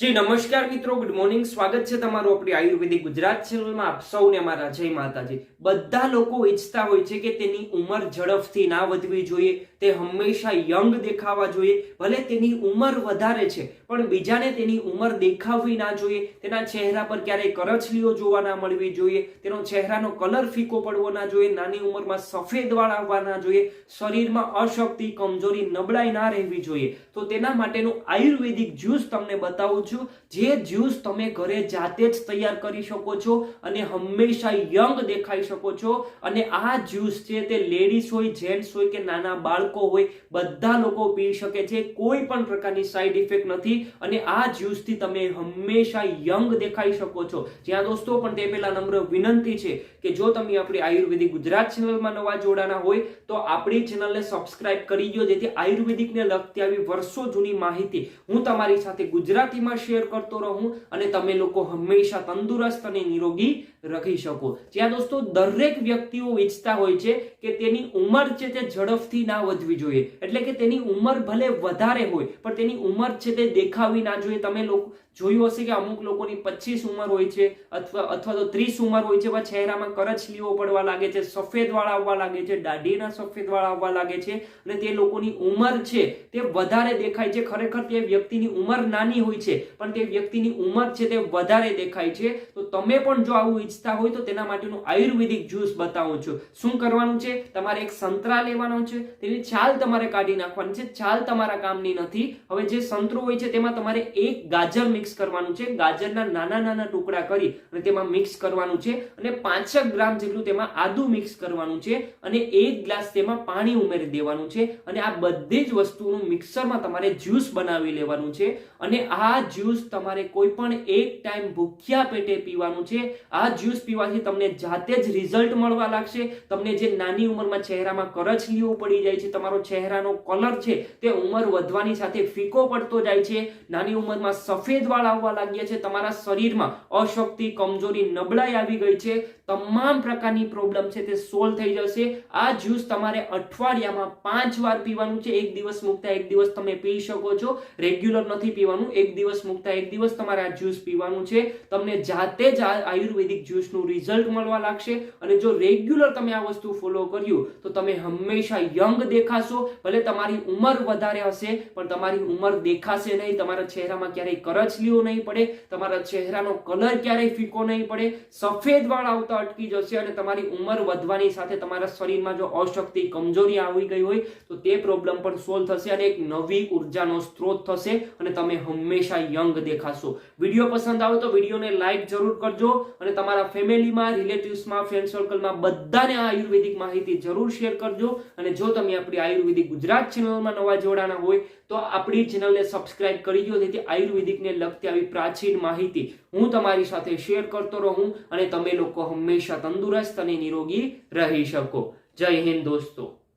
જી, નમસ્કાર મિત્રો good morning સ્વાગત છે તમારું આપણી આયુર્વેદિક ગુજરાત ચેનલમાં આપ સૌને અમારા જય માતાજી. બધા લોકો ઈચ્છતા હોય છે કે તેની ઉંમર ઝડપથી ના વધવી જોઈએ, તે હંમેશા યંગ દેખાવા જોઈએ, ભલે તેની ઉંમર વધારે છે, પણ બીજાને તેની ઉંમર દેખાવવી ના જોઈએ, તેના ચહેરા પર ક્યારેય કરચલીઓ જોવા ના મળવી જોઈએ, તેનો ચહેરાનો કલર ફીકો પડવો ના જોઈએ, નાની ઉંમરમાં સફેદ વાળ આવવા ના જોઈએ, શરીરમાં અશક્તિ, કમજોરી નબળાઈ ના રહેવી જોઈએ. તો તેના માટેનું આયુર્વેદિક જ્યુસ તમને બતાવું છું, જે જ્યુસ તમે ઘરે જાતે જ તૈયાર કરી શકો છો અને હંમેશા યંગ દેખાઈ શકો છો. અને આ જ્યુસ છે તે લેડીઝ હોય, જેન્ટ્સ હોય કે નાના બાળકો હોય, બધા લોકો પી શકે છે. કોઈ પણ પ્રકારની સાઈડ ઇફેક્ટ નથી. અને આ જ્યુસથી તમે હંમેશા યંગ દેખાઈ શકો છો. જ્યાં દોસ્તો, પણ તે પહેલા નમ્ર વિનંતી છે કે જો તમે આપણી આયુર્વેદિક ગુજરાત ચેનલમાં નવા જોડાના હોય, તો આપણી ચેનલને સબસ્ક્રાઇબ કરી દો જેથી આયુર્વેદિકને લગતી આવી વર્ષો જૂની માહિતી હું તમારી સાથે ગુજરાતીમાં શેર કરતો રહું અને તમે લોકો હંમેશા તંદુરસ્ત અને નિરોગી રહી શકો. જ્યાં દોસ્તો દરેક વ્યક્તિઓ ઈચ્છતા હોય છે કે તેની ઉંમર છે તે ઝડપથી ના વધવી જોઈએ. એટલે કે તેની ઉંમર ભલે વધારે હોય, પણ તેની ઉંમર છે તે દેખાવી ના જોઈએ. તમે લોકો જોયું હશે કે અમુક લોકોની પચીસ ઉંમર હોય છે અથવા અથવા તો ત્રીસ ઉંમર હોય છે પણ ચહેરામાં કરચલીઓ પડવા લાગે છે, સફેદ વાળ આવવા લાગે છે, દાઢીના સફેદ વાળ આવવા લાગે છે અને તે લોકોની ઉંમર છે તે વધારે દેખાય છે. ખરેખર તે વ્યક્તિની ઉંમર નાની હોય છે, પણ તે વ્યક્તિની ઉંમર છે તે વધારે દેખાય છે. તો તમે પણ જો આવું ઈચ્છતા હોય તો તેના માટેનું આયુર્વેદિક જ્યુસ બતાવું છું. શું કરવાનું છે? તમારે એક સંતરા લેવાનો છે, તેની છાલ તમારે કાઢી નાખવાની છે. છાલ તમારા કામની નથી. હવે જે સંતરો હોય છે તેમાં તમારે એક ગાજર મિક્સ કરવાનું છે, ગાજરના નાના નાના ટુકડા કરી અને તેમાં મિક્સ કરવાનું છે અને પાંચક ગ્રામ જેટલું તેમાં આદુ મિક્સ કરવાનું છે અને એક ગ્લાસ તેમાં પાણી ઉમેરી દેવાનું છે અને આ બધી જ વસ્તુનું મિક્સરમાં તમારે જ્યુસ બનાવી લેવાનું છે અને આ જ્યુસ તમારે કોઈ પણ એક ટાઈમ ભૂખ્યા પેટે પીવાનું છે. આ જ્યુસ પીવાથી તમને જાતે જ રિઝલ્ટ મળવા લાગશે. તમને જે નાની ઉંમરમાં ચહેરામાં કરચલીઓ પડી જાય છે, તમારો ચહેરાનો કલર છે તે ઉંમર વધવાની સાથે ફીકો પડતો જાય છે. નાની ઉંમરમાં સફેદ આવવા લાગ્યા છે. તમારા શરીરમાં અશક્તિ કમજોરી નબળાઈ આવી ગઈ છે. તમામ પ્રકારની પ્રોબ્લેમ છે તે સોલ્વ થઈ જશે. આ જ્યુસ તમારે અઠવાડિયામાં પાંચ વાર પીવાનું છે. એક દિવસ મૂકતા એક દિવસ તમે પી શકો છો. રેગ્યુલર નથી પીવાનું. એક દિવસ મૂકતા એક દિવસ તમારે આ જ્યુસ પીવાનું છે. તમને જાતે જ આયુર્વેદિક જ્યુસનું રિઝલ્ટ મળવા લાગશે. અને જો રેગ્યુલર તમે આ વસ્તુ ફોલો કર્યું, તો તમે હંમેશા યંગ દેખાશો. ભલે તમારી ઉંમર વધારે હશે, પણ તમારી ઉંમર દેખાશે નહીં. તમારા ચહેરામાં ક્યારેય કરચલીઓ નહીં પડે. તમારા ચહેરાનો કલર ક્યારેય ફીકો નહીં પડે. સફેદ વાળ આવતા અટકી જશે અને તમારી ઉંમર વધવાની સાથે તમારા શરીરમાં જો અશક્તિ, કમજોરી આવી ગઈ હોય, તો તે પ્રોબ્લેમ પણ સોલ્વ થશે અને એક નવી ઉર્જાનો સ્ત્રોત થશે અને તમે હંમેશા યંગ દેખાશો. વીડિયો પસંદ આવે તો વિડીયોને લાઈક જરૂર કરજો અને તમારા ફેમિલીમાં, રિલેટિવ્સમાં ફ્રેન્ડ સર્કલમાં બધાને આયુર્વેદિક માહિતી જરૂર શેર કરજો. અને જો તમે આપણી આયુર્વેદિક ગુજરાત ચેનલમાં નવા જોડાના હોય, તો આપણી ચેનલને સબસ્ક્રાઇબ કરી દો, જેથી આયુર્વેદિકને લગતી આવી પ્રાચીન માહિતી હું તમારી સાથે શેર કરતો રહું અને તમે લોકો હંમેશા તંદુરસ્ત અને નિરોગી રહી શકો. જય હિન્દ દોસ્તો.